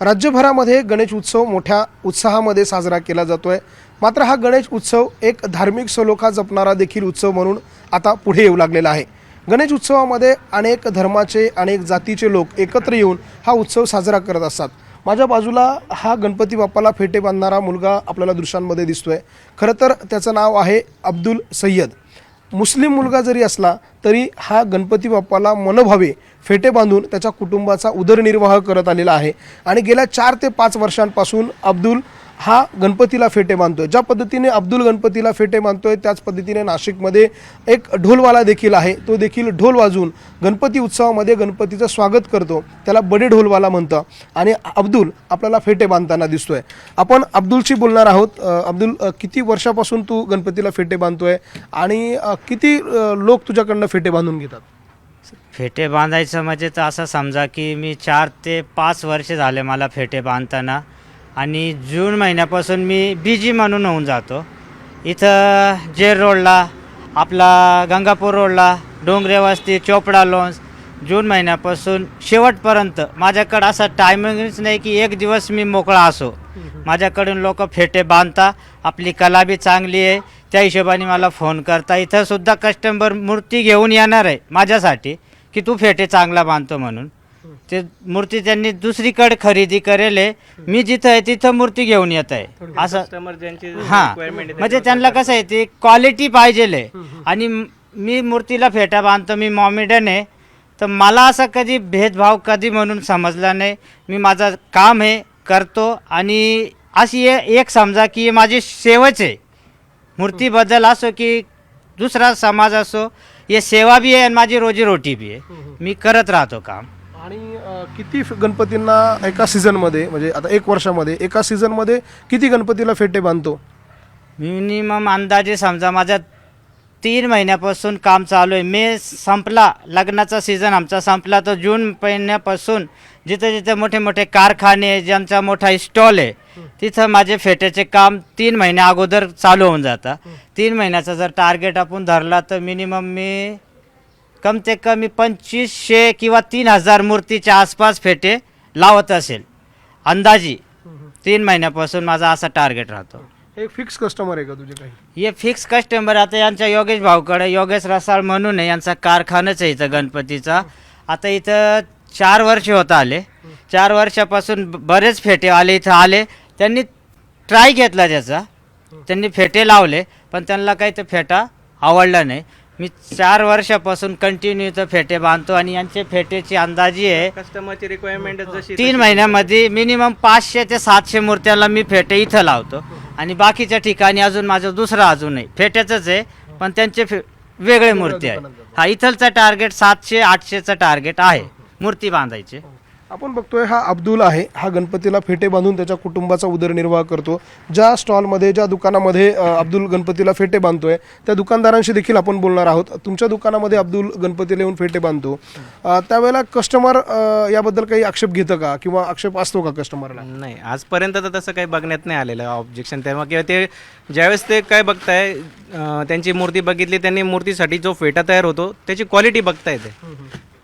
राज्यभरामध्ये गणेश उत्सव मोठ्या उत्साहामध्ये साजरा केला जातो आहे मात्र हा गणेश उत्सव एक धार्मिक सलोखा जपणारा देखील उत्सव म्हणून आता पुढे येऊ लागलेला आहे. गणेश उत्सवामध्ये अनेक धर्माचे अनेक जातीचे लोक एकत्र येऊन हा उत्सव साजरा करत असतात. माझ्या बाजूला हा गणपती बाप्पाला फेटे बांधणारा मुलगा आपल्याला दृश्यांमध्ये दिसतोय. खरं तर त्याचं नाव आहे अब्दुल सय्यद. मुस्लिम मुलगा जरी असला तरी हा गणपती बाप्पाला मनोभावे फेटे बांधून त्याच्या कुटुंबाचा उदरनिर्वाह करत आलेला आहे. आणि गेल्या चार ते पाच वर्षांपासून अब्दुल हा गणपतीला फेटे बांधतोय. ज्या पद्धतीने अब्दुल गणपतीला फेटे बांधतोय त्याच पद्धतीने नाशिकमध्ये एक ढोलवाला देखील आहे. तो देखील ढोल वाजून गणपती उत्सवामध्ये गणपतीचं स्वागत करतो. त्याला बडे ढोलवाला म्हणतं आणि अब्दुल आपल्याला फेटे बांधताना दिसतोय. आपण अब्दुलशी बोलणार आहोत. अब्दुल किती वर्षापासून तू गणपतीला फेटे बांधतोय? आणि किती लोक तुझ्याकडनं फेटे बांधून घेतात? फेटे बांधायचं म्हणजे तर असं समजा की मी चार ते पाच वर्ष झाले मला फेटे बांधताना. आणि जून महिन्यापासून मी बिजी म्हणून होऊन जातो. इथं जेर रोडला आपला गंगापूर रोडला डोंगरे वस्ती चोपडा लॉन्स जून महिन्यापासून शेवटपर्यंत माझ्याकडं असा टायमिंगच नाही की एक दिवस मी मोकळा असो. माझ्याकडून लोक फेटे बांधता आपली कला बी चांगली आहे त्या हिशोबाने मला फोन करता. इथं सुद्धा कस्टमर मूर्ती घेऊन येणार आहे माझ्यासाठी की तू फेटे चांगला बांधतो म्हणून. ते मूर्ती त्यांनी दुसरीकडे खरेदी करेल. आहे. मी जिथं आहे तिथं मूर्ती घेऊन येत आहे. असं कस्टमर ज्यांची हा. requirement आहे म्हणजे त्यांना कसं आहे ते क्वालिटी पाहिजे आणि म- मी मूर्तीला फेटा बांधतो मी मॉमेडियन आहे. तर मला असं कधी भेदभाव कधी म्हणून समजला नाही. मी माझं काम आहे करतो. आणि अशी ए- एक समजा की हे माझी सेवच आहे. मूर्तीबद्दल असो की दुसरा समाज असो हे सेवा बी आहे आणि माझी रोजीरोटी बी आहे. मी करत राहतो काम. आणि अ, किती फ- गणपतींना एका सीझनमध्ये म्हणजे आता एक वर्षामध्ये एका सीझनमध्ये किती गणपतीला फेटे बांधतो? मिनिमम अंदाजे समजा माझ्या तीन महिन्यापासून काम चालू आहे. मे संपला लग्नाचा सीझन आमचा संपला तर जून महिन्यापासून जिथे जिथे मोठे मोठे कारखाने ज्यांचा मोठा स्टॉल आहे तिथं माझे फेट्याचे काम तीन महिन्या अगोदर चालू होऊन जातं. तीन महिन्याचा जर टार्गेट आपण धरला तर मिनिमम मी कम ते कमी पंचवीसशे किंवा तीन हजार मूर्तीच्या आसपास फेटे लावत असेल. अंदाजी तीन महिन्यापासून माझा असा टार्गेट राहतो. हे फिक्स कस्टमर आहे का तुझे काही? हे फिक्स कस्टमर आता यांच्या योगेश भाऊकडे योगेश रसाळ म्हणून आहे. यांचा कारखानाच आहे इथं गणपतीचा. आता इथं चार वर्ष होत आले. चार वर्षापासून ब- बरेच फेटे आले इथं आले. त्यांनी ट्राय घेतला त्याचा. त्यांनी फेटे लावले पण त्यांना काही ते फेटा आवडला नाही. मी चार वर्षापासून कंटिन्यू इथं फेटे बांधतो आणि यांचे फेटेची अंदाजी आहे कस्टमरची रिक्वायरमेंट जशी तीन महिन्यामध्ये मिनिमम पाचशे ते सातशे मूर्त्याला मी फेटे इथं लावतो. आणि बाकीच्या ठिकाणी अजून माझं दुसरं अजून आहे फेट्याचंच आहे पण त्यांचे फे वेगळे मूर्ती आहे हा इथलचा टार्गेट सातशे आठशेचं टार्गेट आहे मूर्ती बांधायचे. आपण बघतोय हा अब्दुल आहे. हा गणपतीला फेटे बांधून त्याच्या कुटुंबाचा उदरनिर्वाह करतो. ज्या स्टॉलमध्ये ज्या दुकानामध्ये अब्दुल गणपतीला फेटे बांधतोय त्या दुकानदारांशी देखील आपण बोलणार आहोत. तुमच्या दुकानामध्ये अब्दुल गणपतीला येऊन फेटे बांधतो. त्यावेळेला कस्टमर याबद्दल काही आक्षेप घेतं का? किंवा आक्षेप असतो का कस्टमरला नाही आजपर्यंत तर तसं काही बघण्यात नाही आलेलं ऑब्जेक्शन तेव्हा. किंवा ते ज्यावेळेस ते काय बघताय त्यांची मूर्ती बघितली त्यांनी मूर्तीसाठी जो फेटा तयार होतो त्याची क्वालिटी बघताय ते.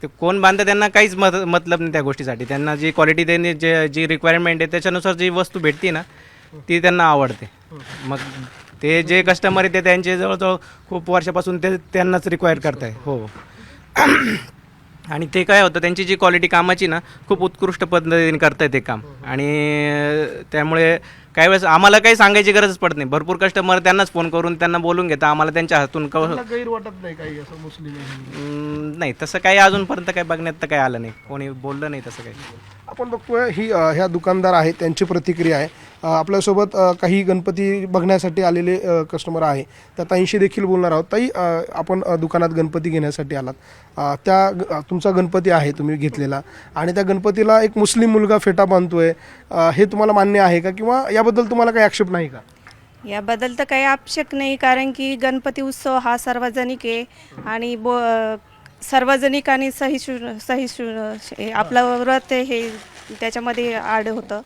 ते कोण बांधतं त्यांना काहीच मत मतलब नाही त्या गोष्टीसाठी. त्यांना जी क्वालिटी त्यांनी जे जी रिक्वायरमेंट आहे त्याच्यानुसार जी वस्तू भेटते ना ती त्यांना आवडते. मग ते जे कस्टमर आहे ते त्यांचे जवळजवळ खूप वर्षापासून ते त्यांनाच रिक्वायर करताय. हो. आणि ते काय होतं त्यांची जी क्वालिटी कामाची ना खूप उत्कृष्ट पद्धतीने करताय ते काम. आणि त्यामुळे काही वेळेस आम्हाला काही सांगायची गरजच पडत नाही. भरपूर कस्टमर त्यांनाच फोन करून त्यांना बोलून घेता. आम्हाला त्यांच्या हातून कव गैर वाटत नाही काही असं मुस्लिम अं, नाही तसं काही अजूनपर्यंत काही बघण्यात तर काही आलं नाही. कोणी बोललं नाही तसं काही. आपण बघतोय ही अ, ह्या दुकानदार आहेत त्यांची प्रतिक्रिया आहे. अ, आपल्यासोबत अ, काही गणपती बघण्यासाठी आलेले कस्टमर आहे. त्या ताईंशी देखील बोलणार आहोत. ताई अ, आपण अ, दुकानात गणपती घेण्यासाठी आलात. अ, त्या ग- अ, तुमचा गणपती आहे तुम्ही घेतलेला. आणि त्या गणपतीला एक मुस्लिम मुलगा फेटा बांधतोय. अ, हे तुम्हाला मान्य आहे का? किंवा याबद्दल तुम्हाला काही आक्षेप नाही का? याबद्दल तर काही आवश्यक नाही कारण की गणपती उत्सव हा सार्वजनिक आहे आणि बो सार्वजनिक आणि सहिष्णू सहिष्णू हे आपलं व्रत हे त्याच्यामध्ये आड होतं.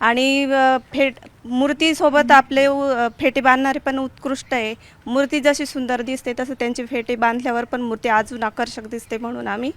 आणि अ, फेट मूर्तीसोबत आपले उ- फेटे बांधणारे पण उत्कृष्ट आहे. मूर्ती जशी सुंदर दिसते तसं त्यांची फेटे बांधल्यावर पण मूर्ती अजून आकर्षक दिसते म्हणून आम्ही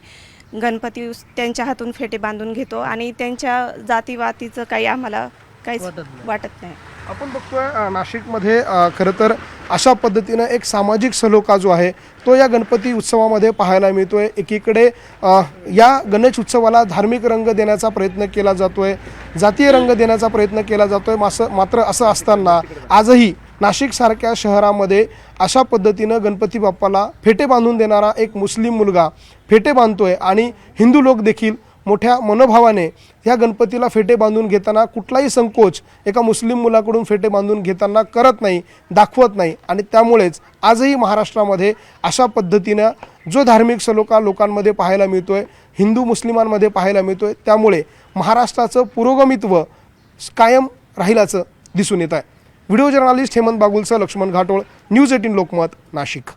गणपती उस- त्यांच्या हातून फेटे बांधून घेतो. आणि त्यांच्या जातीवातीचं काही आम्हाला काहीच वाटत नाही. आपण बघतोय अ, नाशिकमध्ये अ, खरं तर अशा पद्धतीनं एक सामाजिक सलोखा जो आहे तो या गणपती उत्सवामध्ये पाहायला मिळतोय. एकीकडे अ, या गणेश उत्सवाला धार्मिक रंग देण्याचा प्रयत्न केला जातोय जातीय रंग देण्याचा प्रयत्न केला जातोय मास मात्र असं असताना आजही नाशिकसारख्या शहरामध्ये अशा पद्धतीनं गणपती बाप्पाला फेटे बांधून देणारा एक मुस्लिम मुलगा फेटे बांधतोय आणि हिंदू लोक देखील मोठ्या मनोभावाने ह्या गणपतीला फेटे बांधून घेताना कुठलाही संकोच एका मुस्लिम मुलाकडून फेटे बांधून घेताना करत नाही दाखवत नाही. आणि त्यामुळेच आजही महाराष्ट्रामध्ये अशा पद्धतीनं जो धार्मिक सलोखा लोकांमध्ये पाहायला मिळतो आहे हिंदू मुस्लिमांमध्ये पाहायला मिळतो आहे त्यामुळे महाराष्ट्राचं पुरोगमित्व कायम राहिल्याचं दिसून येत आहे. व्हिडिओ जर्नालिस्ट हेमंत बागुलचं लक्ष्मण घाटोळ न्यूज एटीन लोकमत नाशिक.